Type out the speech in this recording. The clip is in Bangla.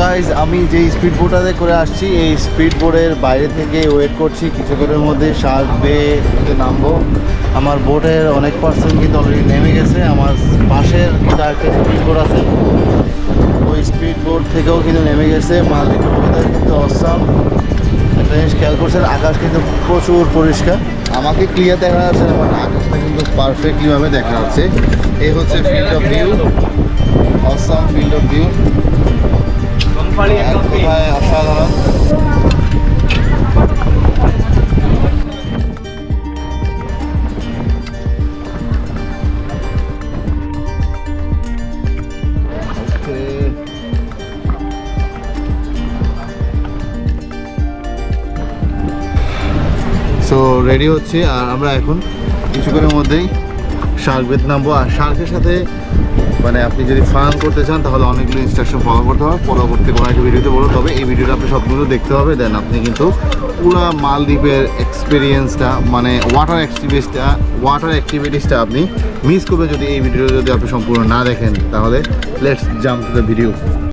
গাইজ আমি যে স্পিড বোটাতে করে আসছি, এই স্পিড বোর্ডের বাইরে থেকে ওয়েট করছি, কিছুক্ষণের মধ্যে শার্ক বে নামবো। আমার বোটের অনেক পার্সেন্ট কিন্তু অলরেডি নেমে গেছে, আমার পাশের কিন্তু একটা স্পিড বোর্ড আছে। ওই স্পিড বোর্ড থেকেও কিন্তু নেমে গেছে মালদ্বীপের ওয়েদার কিন্তু অসাম একটা জিনিস খেয়াল করছেন, আকাশ কিন্তু প্রচুর পরিষ্কার। আমাকে ক্লিয়ার দেখা যাচ্ছে না বাট আকাশটা কিন্তু পারফেক্টলিভাবে দেখা যাচ্ছে। এই হচ্ছে field of view awesome field of view so ready হচ্ছে আর আমরা এখন কিছুক্ষণের মধ্যেই শার্ক বেদ নামবো। আর শার্কের সাথে মানে আপনি যদি ফার্ম করতে চান, তাহলে অনেকগুলো ইনস্ট্রাকশন ফলো করতে হবে। পরবর্তী কোনো একটা ভিডিওতে বলো তবে এই ভিডিওটা আপনি সবগুলো দেখতে হবে। দেন আপনি কিন্তু পুরো মালদ্বীপের এক্সপিরিয়েন্সটা মানে ওয়াটার অ্যাক্টিভিটিসটা ওয়াটার অ্যাক্টিভিটিসটা আপনি মিস করবেন যদি এই ভিডিও যদি আপনি সম্পূর্ণ না দেখেন। তাহলে let's jump to the video